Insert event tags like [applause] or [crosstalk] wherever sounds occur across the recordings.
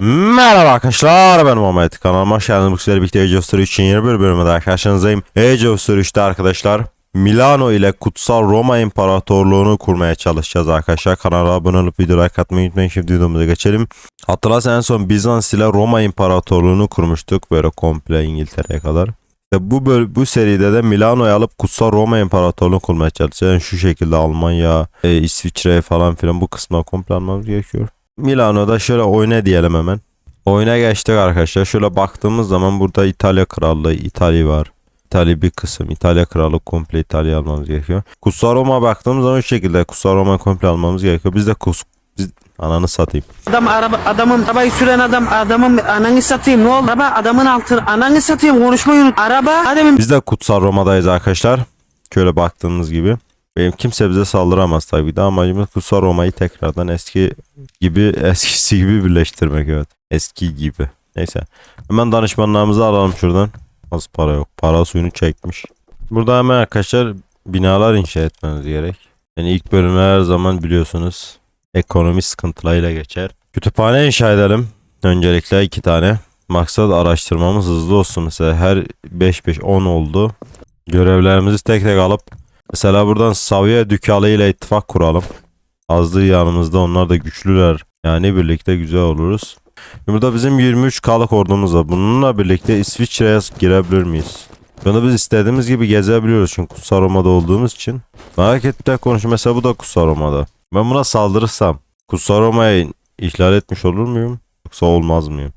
Merhaba arkadaşlar ben Muhammed kanalıma hoş geldiniz. Bu sizlerle birlikte Age of Story 3'ün yeni bir bölümünde daha karşınızdayım. Age of Story 3'te arkadaşlar Milano ile Kutsal Roma İmparatorluğunu kurmaya çalışacağız arkadaşlar. Kanala abone olup video like atmayı unutmayın. Şimdi videomuza geçelim. Hatırlarsan en son Bizans ile Roma İmparatorluğunu kurmuştuk. Böyle komple İngiltere'ye kadar. Ve bu bu seride de Milano'yu alıp Kutsal Roma İmparatorluğunu kurmaya çalışacağız. Yani şu şekilde Almanya, e, İsviçre falan filan bu kısmına komple almamız gerekiyor. Milano'da şöyle oyna diyelim hemen. Oyuna geçtik arkadaşlar. Şöyle baktığımız zaman burada İtalya Krallığı, İtalya var. İtalya bir kısım. İtalya Krallığı komple İtalya almamız gerekiyor. Kutsal Roma baktığımız zaman şu şekilde Kutsal Roma komple almamız gerekiyor. Biz de kus biz ananı satayım. Adam araba adamın arabayı süren adam adamın ananı satayım ne oldu? Araba adamın altı ananı satayım konuşmayı unut. Araba adamın Biz de Kutsal Roma'dayız arkadaşlar. Şöyle baktığınız gibi. Benim kimse bize saldıramaz tabii de amacımız Kutsal Roma'yı tekrardan eski gibi [laughs] eskisi gibi birleştirmek evet. Eski gibi. Neyse. Hemen danışmanlarımızı alalım şuradan. Az para yok. Para suyunu çekmiş. Burada hemen arkadaşlar binalar inşa etmeniz gerek. Yani ilk bölümler her zaman biliyorsunuz ekonomi sıkıntılarıyla geçer. Kütüphane inşa edelim. Öncelikle iki tane. Maksat araştırmamız hızlı olsun. Mesela her 5-5-10 oldu. Görevlerimizi tek tek alıp mesela buradan Savya Dükalı ile ittifak kuralım. Azlığı yanımızda onlar da güçlüler. Yani birlikte güzel oluruz. Burada bizim 23 kalık ordumuz var. Bununla birlikte İsviçre'ye girebilir miyiz? Bunu biz istediğimiz gibi gezebiliyoruz çünkü Kutsal Roma'da olduğumuz için. Merak ettiğim konu mesela bu da Kutsal Roma'da. Ben buna saldırırsam Kutsal Roma'yı ihlal etmiş olur muyum? Yoksa olmaz mıyım?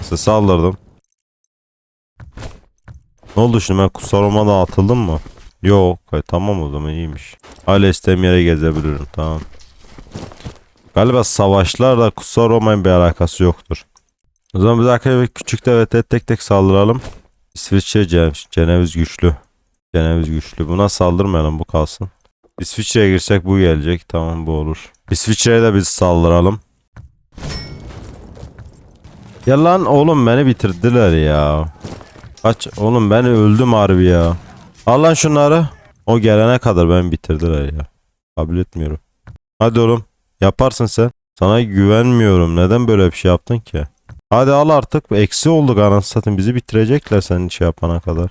Size saldırdım. Ne oldu şimdi ben Kutsal Roma'da atıldım mı? Yok. E, tamam o zaman iyiymiş. Hala istediğim yere gezebilirim tamam. Galiba savaşlarla Kutsal Roma'nın bir alakası yoktur. O zaman biz arkadaşlar küçük devlete tek tek saldıralım. İsviçre Ce- Ceneviz güçlü. Ceneviz güçlü. Buna saldırmayalım bu kalsın. İsviçre'ye girsek bu gelecek. Tamam bu olur. İsviçre'ye de biz saldıralım. Ya lan oğlum beni bitirdiler ya. Kaç oğlum ben öldüm harbi ya. Al lan şunları. O gelene kadar ben bitirdiler ya. Kabul etmiyorum. Hadi oğlum. Yaparsın sen. Sana güvenmiyorum. Neden böyle bir şey yaptın ki? Hadi al artık. Eksi olduk anasını satayım. Bizi bitirecekler senin şey yapana kadar.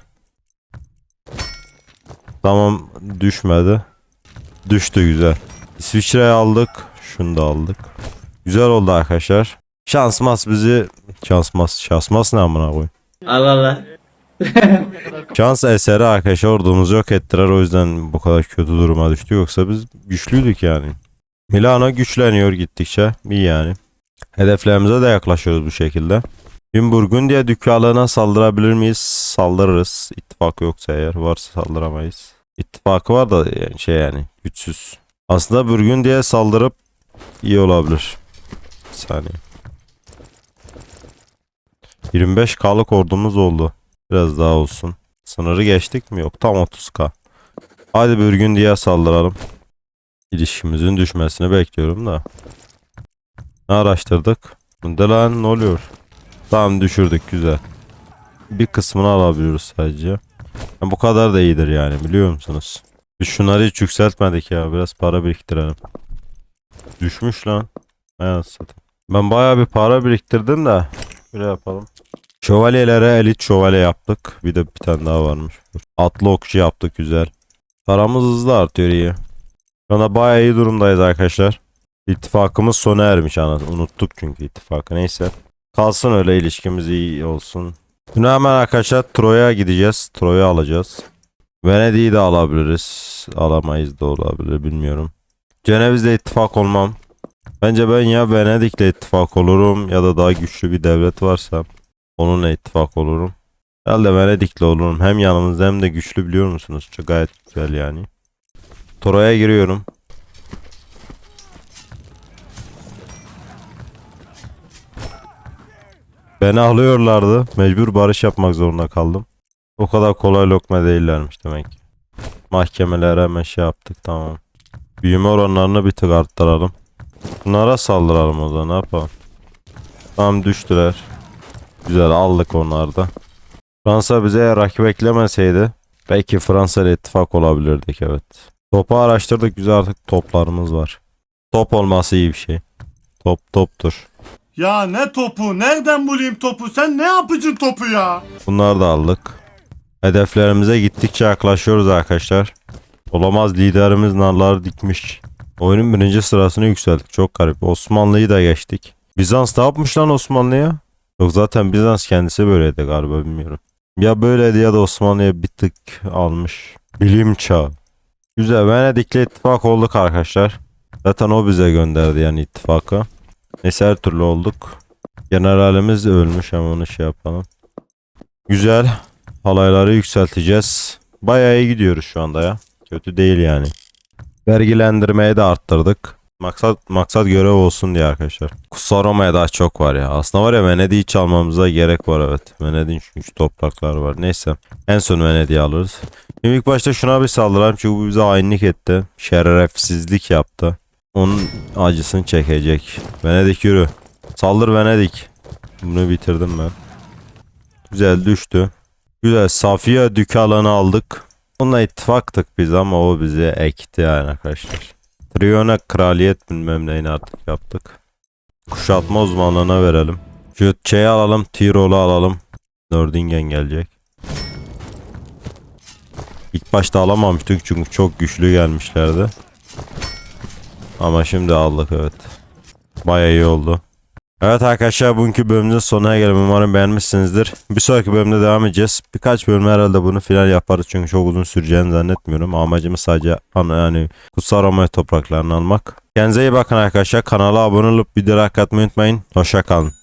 Tamam düşmedi. Düştü güzel. İsviçre'yi aldık. Şunu da aldık. Güzel oldu arkadaşlar. Şansmaz bizi şansmaz şansmaz ne amına koyayım. Allah Allah. Şans eseri arkadaşlar ordumuzu yok ettiler o yüzden bu kadar kötü duruma düştü yoksa biz güçlüydük yani. Milano güçleniyor gittikçe iyi yani. Hedeflerimize de yaklaşıyoruz bu şekilde. Gün Burgundiya dükkanlığına saldırabilir miyiz? Saldırırız. İttifak yoksa eğer varsa saldıramayız. İttifakı var da yani şey yani güçsüz. Aslında Burgundiya saldırıp iyi olabilir. Bir saniye. 25 K'lık ordumuz oldu. Biraz daha olsun. Sınırı geçtik mi? Yok tam 30k. Hadi bir gün diye saldıralım. İlişkimizin düşmesini bekliyorum da. Ne araştırdık? Bunda lan ne oluyor? Tamam düşürdük güzel. Bir kısmını alabiliyoruz sadece. Ya bu kadar da iyidir yani biliyor musunuz? Biz şunları hiç yükseltmedik ya. Biraz para biriktirelim. Düşmüş lan. Ben satayım. Ben bayağı bir para biriktirdim de. Böyle yapalım. Şövalyelere elit şövalye yaptık. Bir de bir tane daha varmış. Atlı okçu yaptık güzel. Paramız hızlı artıyor iyi. Şu anda bayağı iyi durumdayız arkadaşlar. İttifakımız sona ermiş ana. Unuttuk çünkü ittifakı. Neyse. Kalsın öyle ilişkimiz iyi olsun. Şimdi hemen arkadaşlar Troy'a gideceğiz. Troy'u alacağız. Venedik'i de alabiliriz. Alamayız da olabilir bilmiyorum. Ceneviz'le ittifak olmam. Bence ben ya Venedik'le ittifak olurum ya da daha güçlü bir devlet varsa Onunla ittifak olurum. Herhalde Venedik'le olurum. Hem yanımızda hem de güçlü biliyor musunuz? Çok gayet güzel yani. Troy'a giriyorum. Beni alıyorlardı. Mecbur barış yapmak zorunda kaldım. O kadar kolay lokma değillermiş demek ki. Mahkemelere hemen şey yaptık tamam. Büyüme oranlarını bir tık arttıralım. Bunlara saldıralım o zaman ne yapalım. Tamam düştüler. Güzel aldık onları da. Fransa bize rakip eklemeseydi belki Fransa ile ittifak olabilirdik evet. Topu araştırdık güzel artık toplarımız var. Top olması iyi bir şey. Top toptur. Ya ne topu? Nereden bulayım topu? Sen ne yapıcın topu ya? Bunları da aldık. Hedeflerimize gittikçe yaklaşıyoruz arkadaşlar. Olamaz liderimiz narları dikmiş. Oyunun birinci sırasını yükselttik. Çok garip. Osmanlı'yı da geçtik. Bizans ne yapmış lan Osmanlı'ya? Yok zaten Bizans kendisi böyleydi galiba bilmiyorum. Ya böyleydi ya da Osmanlı'ya bir tık almış. Bilim çağı. Güzel Venedik'le ittifak olduk arkadaşlar. Zaten o bize gönderdi yani ittifakı. Neyse her türlü olduk. Generalimiz ölmüş ama onu şey yapalım. Güzel. Halayları yükselteceğiz. Bayağı iyi gidiyoruz şu anda ya. Kötü değil yani. Vergilendirmeyi de arttırdık. Maksat maksat görev olsun diye arkadaşlar. Kutsal Roma'ya daha çok var ya. Aslında var ya Venedik'i çalmamıza gerek var evet. Venedik'in çünkü topraklar var. Neyse. En son Venedik'i alırız. Şimdi ilk başta şuna bir saldıralım çünkü bu bize hainlik etti. Şerefsizlik yaptı. Onun acısını çekecek. Venedik yürü. Saldır Venedik. Bunu bitirdim ben. Güzel düştü. Güzel Safiye dükkanını aldık. Onunla ittifaktık biz ama o bizi ekti yani arkadaşlar. Triona kraliyet bilmem neyini artık yaptık. Kuşatma uzmanlığına verelim. Şu şeyi alalım. Tirol'u alalım. Nördingen gelecek. İlk başta alamamıştık çünkü çok güçlü gelmişlerdi. Ama şimdi aldık evet. Bayağı iyi oldu. Evet arkadaşlar bugünkü bölümümüzün sonuna gelelim. Umarım beğenmişsinizdir. Bir sonraki bölümde devam edeceğiz. Birkaç bölüm herhalde bunu final yaparız çünkü çok uzun süreceğini zannetmiyorum. Amacımız sadece yani Kutsal Roma topraklarını almak. Kendinize iyi bakın arkadaşlar. Kanala abone olup videoları atmayı unutmayın. Hoşça kalın.